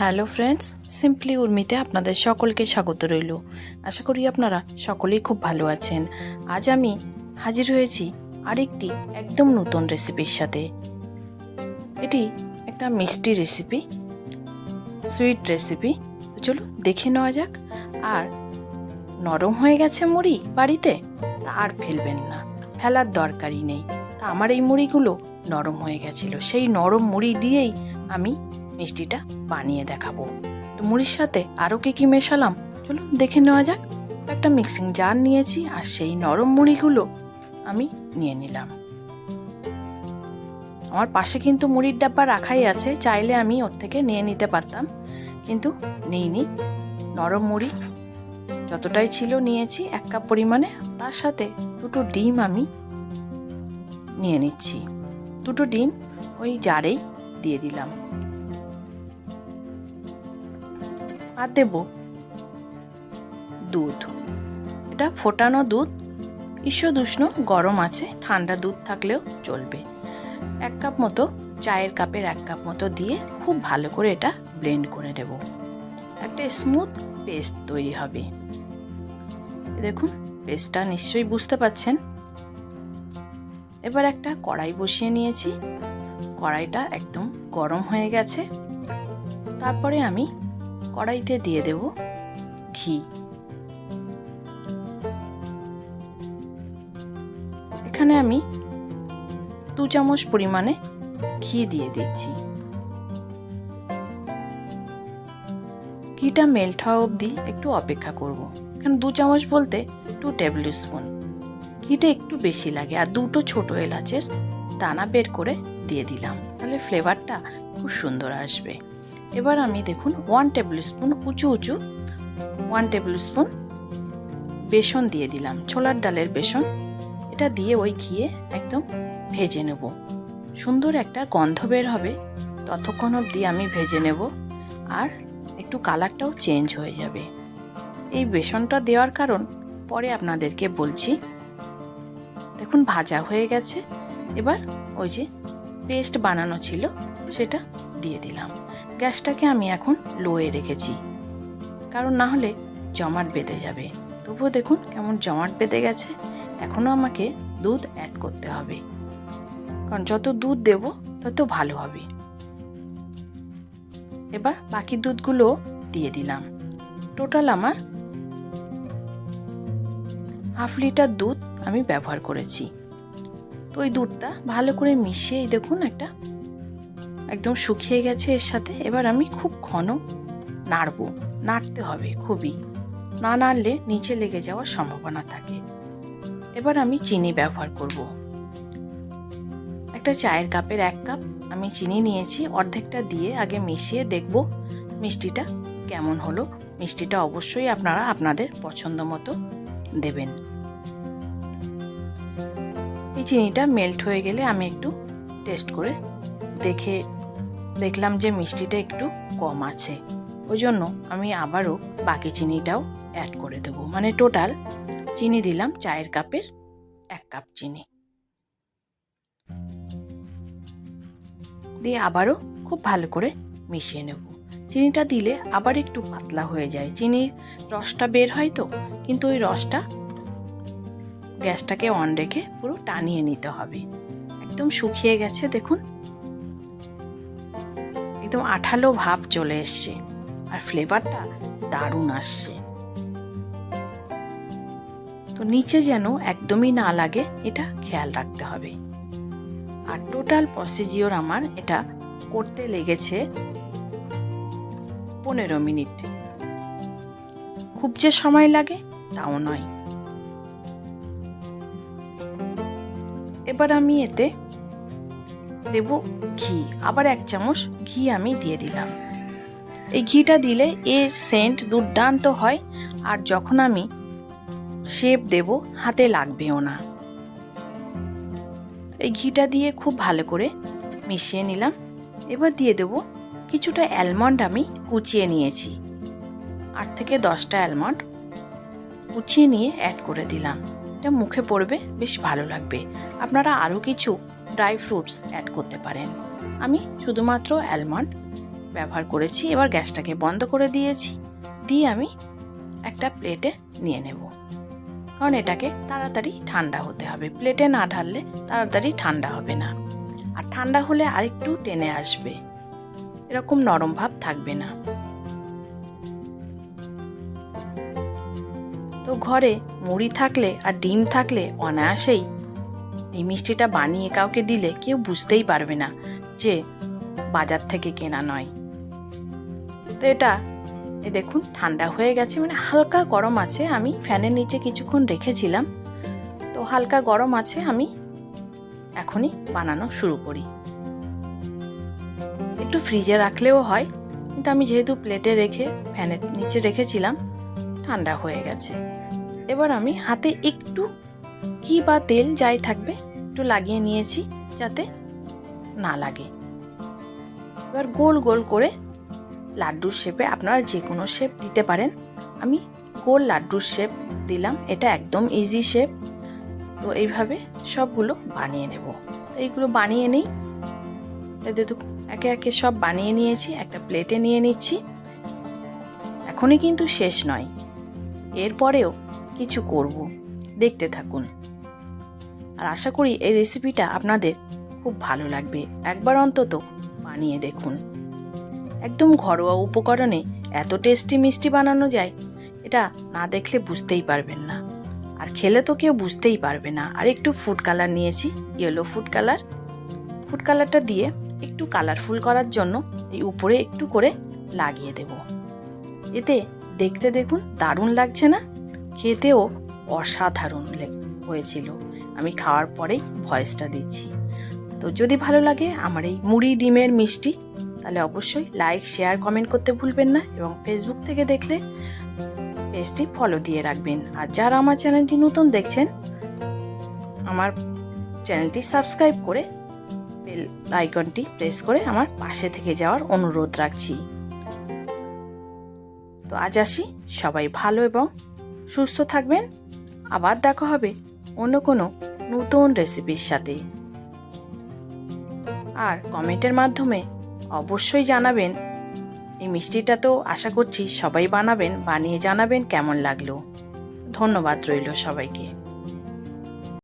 Hello friends simply উর্মিতে আপনাদের সকলকে স্বাগত রইল। আশা করি আপনারা সকলেই খুব ভালো আছেন। আজ আমি হাজির হয়েছি আরেকটি একদম নতুন রেসিপির সাথে। এটি একটা মিষ্টি রেসিপি সুইট রেসিপি চলুন দেখে নেওয়া যাক। আর নরম হয়ে গেছে মুড়ি বাড়িতে, তা আর ফেলবেন না। ফেলার দরকারই নেই। তা আমার এই মুড়িগুলো নরম হয়ে গেছিল। সেই নরম মুড়ি দিয়েই আমি মিষ্টিটা বানিয়ে দেখাবো। তো মুড়ির সাথে আরও কী কী মেশালাম? চলুন দেখে নেওয়া যাক। একটা মিক্সিং জার নিয়েছি আর সেই নরম মুড়িগুলো আমি নিয়ে নিলাম। আমার পাশে কিন্তু মুড়ির ডাব্বা রাখাই আছে, চাইলে আমি ওর থেকে নিয়ে নিতে পারতাম। কিন্তু নিইনি নরম মুড়ি যতটাই ছিল নিয়েছি, এক কাপ পরিমাণে। তার সাথে দুটো ডিম আমি নিয়ে নিচ্ছি। দুটো ডিম ওই জারেই দিয়ে দিলাম। আর দেব। দুধ। এটা ফোটানো দুধ। ঈষদুষ্ণ গরম আছে, ঠান্ডা দুধ থাকলেও চলবে। এক কাপ মতো, চায়ের কাপের এক কাপ মতো দিয়ে খুব ভালো করে এটা ব্লেন্ড করে নেব। একটা স্মুথ পেস্ট তৈরি হবে। দেখুন পেস্টটা নিশ্চয়ই বুঝতে পাচ্ছেন। এবার একটা কড়াই বসিয়ে নিয়েছি। কড়াইটা একদম গরম হয়ে গেছে। তারপরে আমি কড়াইতে দিয়ে দেব ঘি। এখানে আমি দু চামচ পরিমাণে ঘি দিয়ে দিচ্ছি। ঘিটা মেল্ট হওয়া অবধি একটু অপেক্ষা করব। এখানে দু চামচ বলতে টু টেবিল স্পুন। ঘিটা একটু বেশি লাগে আর দুটো ছোট এলাচের দানা বের করে দিয়ে দিলাম। তাহলে ফ্লেভারটা খুব সুন্দর আসবে। এবার আমি দেখুন ওয়ান টেবিল স্পুন উঁচু উঁচু ওয়ান টেবিল স্পুন বেসন দিয়ে দিলাম, ছোলার ডালের বেসন। এটা দিয়ে ওই ঘিয়ে একদম ভেজে নেব। সুন্দর একটা গন্ধ বের হবে, ততক্ষণ অবধি আমি ভেজে নেব আর একটু কালারটাও চেঞ্জ হয়ে যাবে। এই বেসনটা দেওয়ার কারণ পরে আপনাদেরকে বলছি। দেখুন ভাজা হয়ে গেছে, এবার ওই যে পেস্ট বানানো ছিল, সেটা দিয়ে দিলাম। গ্যাসটাকে আমি এখন লোয়ে রেখেছি। কারণ না হলে জমাট বেঁধে যাবে। তবুও দেখুন কেমন জমাট বেঁধে গেছে। এখনও আমাকে দুধ অ্যাড করতে হবে। কারণ যত দুধ দেব, তত ভালো হবে। এবার বাকি দুধগুলো দিয়ে দিলাম। টোটাল আমার হাফ লিটার দুধ আমি ব্যবহার করেছি। তো ওই দুধটা ভালো করে মিশিয়ে দেখুন একটা একদম শুকিয়ে গেছে এর সাথে। এবার আমি খুব ঘন নাড়বো। নাড়তে হবে খুবই। না নাড়লে নিচে লেগে যাওয়ার সম্ভাবনা থাকে। এবার আমি চিনি ব্যবহার করব। একটা চায়ের কাপের এক কাপ আমি চিনি নিয়েছি। অর্ধেকটা দিয়ে আগে মিশিয়ে দেখব মিষ্টিটা কেমন হলো। মিষ্টিটা অবশ্যই আপনারা আপনাদের পছন্দ মতো দেবেন। এই চিনিটা মেল্ট হয়ে গেলে আমি একটু টেস্ট করে দেখে দেখলাম যে মিষ্টিটা একটু কম আছে। ওই জন্য আমি আবারও বাকি চিনিটাও অ্যাড করে দেবো। মানে টোটাল চিনি দিলাম চায়ের কাপের এক কাপ চিনি। দিয়ে আবারও খুব ভালো করে মিশিয়ে নেব। চিনিটা দিলে আবার একটু পাতলা হয়ে যায়। চিনির রসটা বের হয় তো, কিন্তু ওই রসটা গ্যাসটাকে অন রেখে পুরো টানিয়ে নিতে হবে। একদম শুকিয়ে গেছে, দেখুন। একদম আঠালো ভাব চলে এসছে। আর ফ্লেভারটা দারুণ আসছে। তো নিচে যেন একদমই না লাগে, এটা খেয়াল রাখতে হবে। আর টোটাল প্রসিজিওর আমার এটা করতে লেগেছে পনেরো মিনিট। খুব যে সময় লাগে, তাও নয়। এবার আমি এতে দেব ঘি। আবার এক চামচ ঘি আমি দিয়ে দিলাম। এই ঘিটা দিলে এর সেন্ট দুর্দান্ত হয় আর যখন আমি শেপ দেব, হাতে লাগবেও না। এই ঘিটা দিয়ে খুব ভালো করে মিশিয়ে নিলাম। এবার দিয়ে দেব কিছুটা অ্যালমন্ড আমি কুচিয়ে নিয়েছি। আট থেকে দশটা অ্যালমন্ড কুচিয়ে নিয়ে অ্যাড করে দিলাম। এটা মুখে পড়বে, বেশ ভালো লাগবে। আপনারা আরও কিছু ড্রাই ফ্রুটস অ্যাড করতে পারেন। আমি শুধুমাত্র অ্যালমন্ড ব্যবহার করেছি, এবার গ্যাসটাকে বন্ধ করে দিয়েছি। দিয়ে আমি একটা প্লেটে নিয়ে নেব। কারণ এটাকে তাড়াতাড়ি ঠান্ডা হতে হবে। প্লেটে না ঢাললে তাড়াতাড়ি ঠান্ডা হবে না। আর ঠান্ডা হলে আরেকটু টেনে আসবে। এরকম নরম ভাব থাকবে না। তো ঘরে মুড়ি থাকলে আর ডিম থাকলে অনায়াসেই এই মিষ্টিটা বানিয়ে কাউকে দিলে কেউ বুঝতেই পারবে না যে বাজার থেকে কেনা নয়। তো এটা, এ দেখুন, ঠান্ডা হয়ে গেছে মানে হালকা গরম আছে। আমি ফ্যানের নিচে কিছুক্ষণ রেখেছিলাম। তো হালকা গরম আছে, আমি এখনই বানানো শুরু করি। একটু ফ্রিজে রাখলেও হয়, কিন্তু আমি যেহেতু প্লেটে রেখে, ফ্যানের নিচে রেখেছিলাম, ঠান্ডা হয়ে গেছে। এবার আমি হাতে একটু ঘি বা তেল যাই থাকবে, একটু লাগিয়ে নিয়েছি যাতে না লাগে। এবার গোল গোল করে লাড্ডুর শেপে আপনারা যে কোনো শেপ দিতে পারেন। আমি গোল লাড্ডুর শেপ দিলাম, এটা একদম ইজি শেপ তো এইভাবে সবগুলো বানিয়ে নেব। তো এইগুলো বানিয়ে নিই। এতে তো একে একে সব বানিয়ে নিয়েছি, একটা প্লেটে নিয়ে নিচ্ছি। এখনই কিন্তু শেষ নয়। এরপরেও কিছু করব। দেখতে থাকুন। আর আশা করি এই রেসিপিটা আপনাদের খুব ভালো লাগবে। একবার অন্তত বানিয়ে দেখুন। একদম ঘরোয়া উপকরণে এত টেস্টি মিষ্টি বানানো যায়, এটা না দেখলে বুঝতেই পারবেন না। আর খেলে তো কেউ বুঝতেই পারবে না। আর একটু ফুড কালার নিয়েছি ইয়েলো ফুড কালার ফুড কালারটা দিয়ে একটু কালারফুল করার জন্য এই উপরে একটু করে লাগিয়ে দেব। এতে দেখতে দেখুন দারুণ লাগছে না? খেতেও অসাধারণ হয়েছিল। আমি খাওয়ার পরেই ভয়েসটা দিচ্ছি। তো যদি ভালো লাগে আমার এই মুড়ি ডিমের মিষ্টি, তাহলে অবশ্যই লাইক, শেয়ার, কমেন্ট করতে ভুলবেন না এবং ফেসবুক থেকে দেখলে পেজটি ফলো দিয়ে রাখবেন। আর যারা আমার চ্যানেলটি নতুন দেখছেন, আমার চ্যানেলটি সাবস্ক্রাইব করে বেল আইকনটি প্রেস করে আমার পাশে থেকে যাওয়ার অনুরোধ রাখছি। তো আজ আসি। সবাই ভালো এবং সুস্থ থাকবেন। আবার দেখা হবে অন্য কোনো নতুন রেসিপির সাথে। আর কমেন্টের মাধ্যমে অবশ্যই জানাবেন, এই মিষ্টিটা তো আশা করছি সবাই বানাবেন, বানিয়ে জানাবেন কেমন লাগল। ধন্যবাদ রইল সবাইকে।